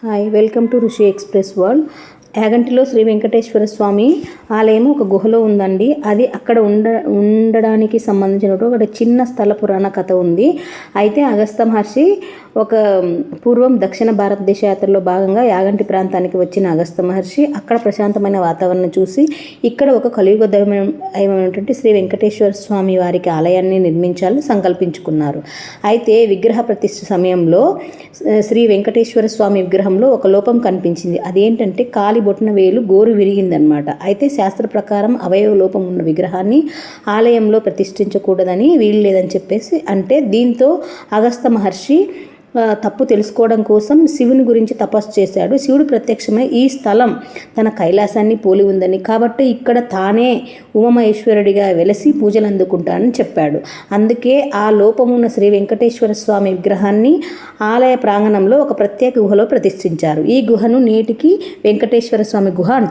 Hi, welcome to Rishi Express World. యాగంటిలో Shri Venkateswara స్వామి ఆలయం ఒక గుహలో ఉందండి. అది అక్కడ ఉండ ఉండడానికి సంబంధించినటువంటి ఒక చిన్న స్థల పురాణ కథ ఉంది. అయితే అగస్త మహర్షి ఒక పూర్వం దక్షిణ భారతదేశ యాత్రలో భాగంగా యాగంటి ప్రాంతానికి వచ్చిన అగస్త మహర్షి అక్కడ ప్రశాంతమైన వాతావరణం చూసి ఇక్కడ ఒక కలియుగ దైవమైనటువంటి శ్రీ వెంకటేశ్వర స్వామి వారికి ఆలయాన్ని నిర్మించాలని సంకల్పించుకున్నారు. అయితే విగ్రహ ప్రతిష్ఠ సమయంలో శ్రీ వెంకటేశ్వర స్వామి విగ్రహంలో ఒక లోపం కనిపించింది. అదేంటంటే కాలి బొట్టిన వేలు గోరు విరిగిందనమాట అయితే శాస్త్ర ప్రకారం అవయవ లోపం ఉన్న విగ్రహాన్ని ఆలయంలో ప్రతిష్ఠించకూడదని వీలు లేదని చెప్పేసి అంటే దీంతో అగస్త మహర్షి తప్పు తెలుసుకోవడం కోసం శివుని గురించి తపస్సు చేశాడు. శివుడు ప్రత్యక్షమై ఈ స్థలం తన కైలాసాన్ని పోలి ఉందని కాబట్టి ఇక్కడ తానే ఉమమహేశ్వరుడిగా వెలసి పూజలు అందుకుంటానని చెప్పాడు. అందుకే ఆ లోపమున్న శ్రీ వెంకటేశ్వర స్వామి విగ్రహాన్ని ఆలయ ప్రాంగణంలో ఒక ప్రత్యేక గుహలో ప్రతిష్ఠించారు. ఈ గుహను నేటికి వెంకటేశ్వర స్వామి గుహ అంటారు